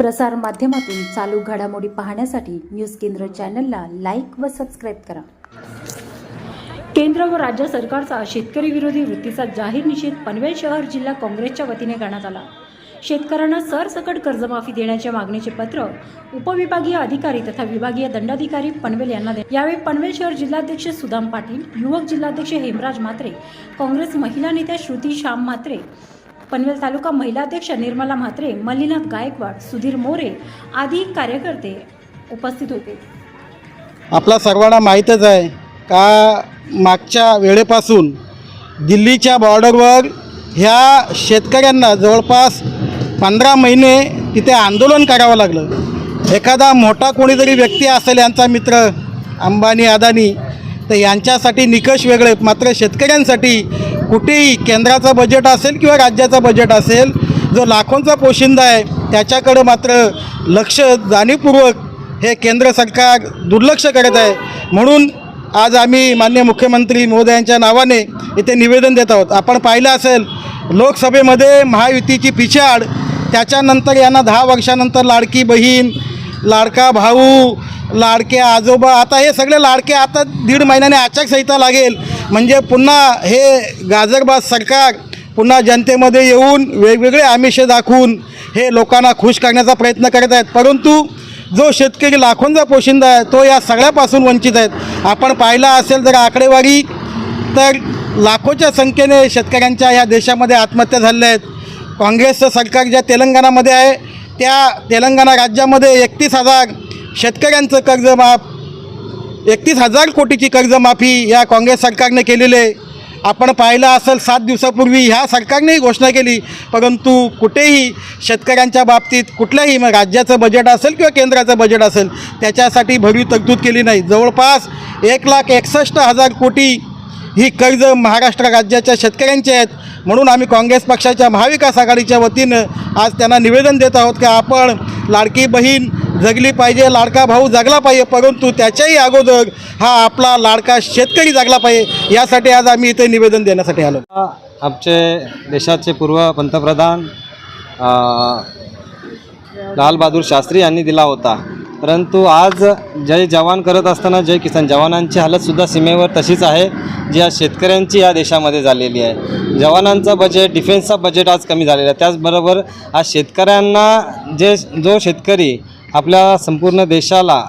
प्रसार माध्यमातून चालू घडामोडी पाहण्यासाठी न्यूज केंद्र चॅनलला लाईक व सबस्क्राईब करा. केंद्र व राज्य सरकारचा शेतकरी विरोधी वृत्तीचा जाहीर निषेध पनवेल शहर जिल्हा काँग्रेसच्या वतीने करण्यात आला. शेतकऱ्यांना सरसकट कर्जमाफी देण्याच्या मागणीचे पत्र उपविभागीय अधिकारी तथा विभागीय दंडाधिकारी पनवेल यांना दे यावेळी पनवेल शहर जिल्हाध्यक्ष सुदाम पाटील युवक जिल्हाध्यक्ष हेमराज म्हात्रे काँग्रेस महिला नेत्या श्रुती श्याम म्हात्रे पनवेल तालुका महिला अध्यक्ष निर्मला म्हात्रे मल्लीनाथ गायकवाड सुधीर मोरे आदी कार्यकर्ते उपस्थित होते. आपला सर्वांना माहीतच आहे का मागच्या वेळेपासून दिल्लीच्या बॉर्डरवर ह्या शेतकऱ्यांना जवळपास पंधरा महिने तिथे आंदोलन करावं लागलं. एखादा मोठा कोणीतरी व्यक्ती असेल यांचा मित्र अंबानी अदानी तर यांच्यासाठी निकष वेगळे मात्र शेतकऱ्यांसाठी कुठेही केंद्राचं बजेट असेल किंवा राज्याचं बजेट असेल जो लाखोंचा पोशिंदा आहे त्याच्याकडं मात्र लक्ष जाणीवपूर्वक हे केंद्र सरकार दुर्लक्ष करत आहे. म्हणून आज आम्ही मान्य मुख्यमंत्री महोदयांच्या नावाने इथे निवेदन देत आहोत. आपण पाहिलं असेल लोकसभेमध्ये महायुतीची पिछाड त्याच्यानंतर यांना दहा वर्षानंतर लाडकी बहीण लाडका भाऊ लाडके आजोबा आता हे सगळे लाडके आता दीड महिन्याने आचारसंहिता लागेल. म्हणजे पुन्हा हे गाजरबाज सरकार पुन्हा जनतेमध्ये येऊन वेगवेगळे आमिषे दाखवून हे लोकांना खुश करण्याचा प्रयत्न करत आहेत. परंतु जो शेतकरी लाखोंचा पोशिंदा आहे तो या सगळ्यापासून वंचित आहेत. आपण पाहिला असेल जर आकडेवारी तर लाखोच्या संख्येने शेतकऱ्यांच्या या देशामध्ये आत्महत्या झालेल्या आहेत. काँग्रेसचं सरकार ज्या तेलंगणामध्ये आहे त्या तेलंगणा राज्यामध्ये एकतीस हजार शेतकऱ्यांचं कर्ज माफ एकतीस हजार कोटीची कर्जमाफी या काँग्रेस सरकारने केलेली आहे. आपण पाहिलं असेल सात दिवसापूर्वी ह्या सरकारनेही घोषणा केली. परंतु कुठेही शेतकऱ्यांच्या बाबतीत कुठल्याही मग राज्याचं बजेट असेल किंवा केंद्राचं बजेट असेल त्याच्यासाठी भरीव तरतूद केली नाही. जवळपास एक लाख एकसष्ट हजार कोटी ही कर्ज महाराष्ट्र राज्याच्या शेतकऱ्यांची आहेत. म्हणून आम्ही काँग्रेस पक्षाच्या महाविकास आघाडीच्या वतीनं आज त्यांना निवेदन देत आहोत की आपण लाडकी बहीण जगली पाहिजे लाडका भाऊ जगला पाहिजे परंतु त्याच्याही अगोदर हा आपला लाडका शेतकरी जगला पाहिजे यासाठी आज आम्ही इथे निवेदन देण्यासाठी आलो. आमचे देशाचे पूर्व पंतप्रधान लालबहादूर शास्त्री यांनी दिला होता. परंतु आज जय जवान करत असताना जय किसान जवानांची हालतसुद्धा सीमेवर तशीच आहे जी आज शेतकऱ्यांची या देशामध्ये झालेली आहे. जवानांचं बजेट डिफेन्सचा बजेट आज कमी झालेला आहे. त्याचबरोबर आज शेतकऱ्यांना जे जो शेतकरी आपल्या संपूर्ण देशाला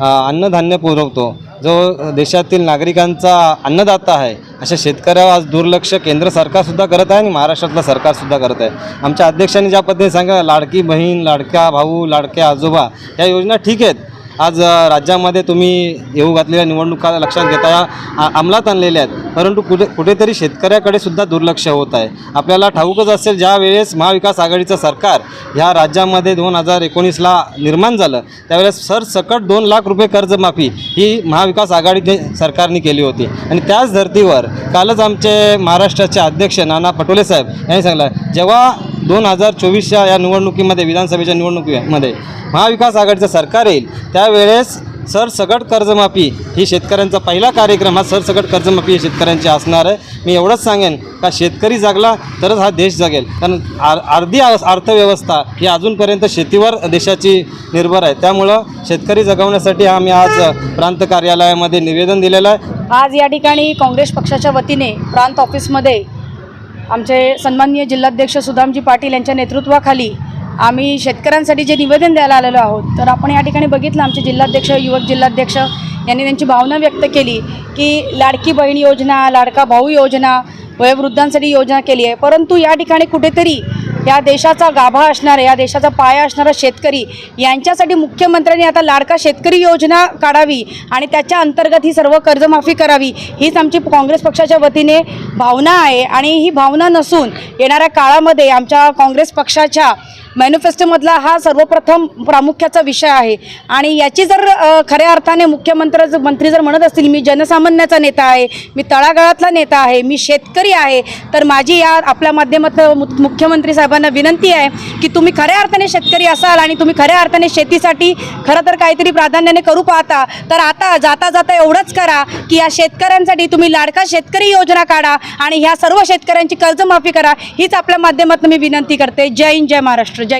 अन्नधान्य पुरवतो. जो देशातील नागरिकांचा अन्नदाता आहे अशा शेतकऱ्यावर आज दुर्लक्ष केंद्र सरकारसुद्धा करत आहे आणि महाराष्ट्रातलं सरकारसुद्धा करत आहे. आमच्या अध्यक्षांनी ज्या पद्धतीने सांगा लाडकी बहीण लाडका भाऊ लाडक्या आजोबा या योजना ठीक आहेत. आज राज्यामध्ये तुम्ही येऊ घातलेल्या निवडणुका लक्षात घेता या अंमलात आणलेल्या आहेत. परंतु कुठे कुठेतरी शेतकऱ्याकडे सुद्धा दुर्लक्ष होत आहे. आपल्याला ठाऊकच असेल ज्या वेळेस महाविकास आघाडीचं सरकार ह्या राज्यामध्ये दोन हजार एकोणीसला निर्माण झालं त्यावेळेस सरसकट दोन लाख रुपये कर्जमाफी ही महाविकास आघाडी सरकारने केली होती. आणि त्याच धर्तीवर कालच आमचे महाराष्ट्राचे अध्यक्ष नाना पटोले साहेब यांनी सांगितलं जेव्हा दोन हजार चोवीसच्या या निवडणुकीमध्ये विधानसभेच्या निवडणुकीमध्ये महाविकास आघाडीचं सरकार येईल त्यावेळेस सरसकट कर्जमाफी ही शेतकऱ्यांचा पहिला कार्यक्रम हा सरसकट कर्जमाफी शेतकऱ्यांची असणार आहे. मी एवढंच सांगेन का शेतकरी जागला तरच हा देश जगेल. कारण आर अर्धी अर्थव्यवस्था ही अजूनपर्यंत शेतीवर देशाची निर्भर आहे. त्यामुळं शेतकरी जगवण्यासाठी आम्ही आज प्रांत कार्यालयामध्ये निवेदन दिलेलं आहे. आज या ठिकाणी काँग्रेस पक्षाच्या वतीने प्रांत ऑफिसमध्ये आमचे सन्माननीय जिल्हाध्यक्ष सुदामजी पाटील यांच्या नेतृत्वाखाली आम्ही शेतकऱ्यांसाठी जे निवेदन द्यायला आलेलो आहोत तर आपण या ठिकाणी बघितलं आमचे जिल्हाध्यक्ष युवक जिल्हाध्यक्ष यांनी त्यांची भावना व्यक्त केली की लाडकी बहीण योजना लाडका भाऊ योजना वयोवृद्धांसाठी योजना केली आहे. परंतु या ठिकाणी कुठेतरी या देशाचा गाभा असणारा या देशाचा पाया असणारा शेतकरी यांच्यासाठी मुख्यमंत्र्यांनी आता लाडका शेतकरी योजना काढावी आणि त्याच्या अंतर्गत ही सर्व कर्जमाफी करावी हीच आमची काँग्रेस पक्षाच्या वतीने भावना आहे. आणि ही भावना नसून येणाऱ्या काळामध्ये आमच्या काँग्रेस पक्षाच्या मॅनिफेस्टोमधला हा सर्वप्रथम प्रामुख्याचा विषय आहे. आणि याची जर खऱ्या अर्थाने मुख्यमंत्री मंत्री जर म्हणत असतील मी जनसामान्याचा नेता आहे मी तळागाळातला नेता आहे मी शेतकरी आहे तर माझी या आपल्या माध्यमातून मु- मुख्यमंत्री साहेबांना विनंती आहे की तुम्ही खऱ्या अर्थाने शेतकरी असाल आणि तुम्ही खऱ्या अर्थाने शेतीसाठी खरं तर काहीतरी प्राधान्याने करू पाहता तर आता जाता जाता एवढंच करा की या शेतकऱ्यांसाठी तुम्ही लाडका शेतकरी योजना काढा आणि ह्या सर्व शेतकऱ्यांची कर्जमाफी करा हीच आपल्या माध्यमातून मी विनंती करते. जय हिंद जय महाराष्ट्र.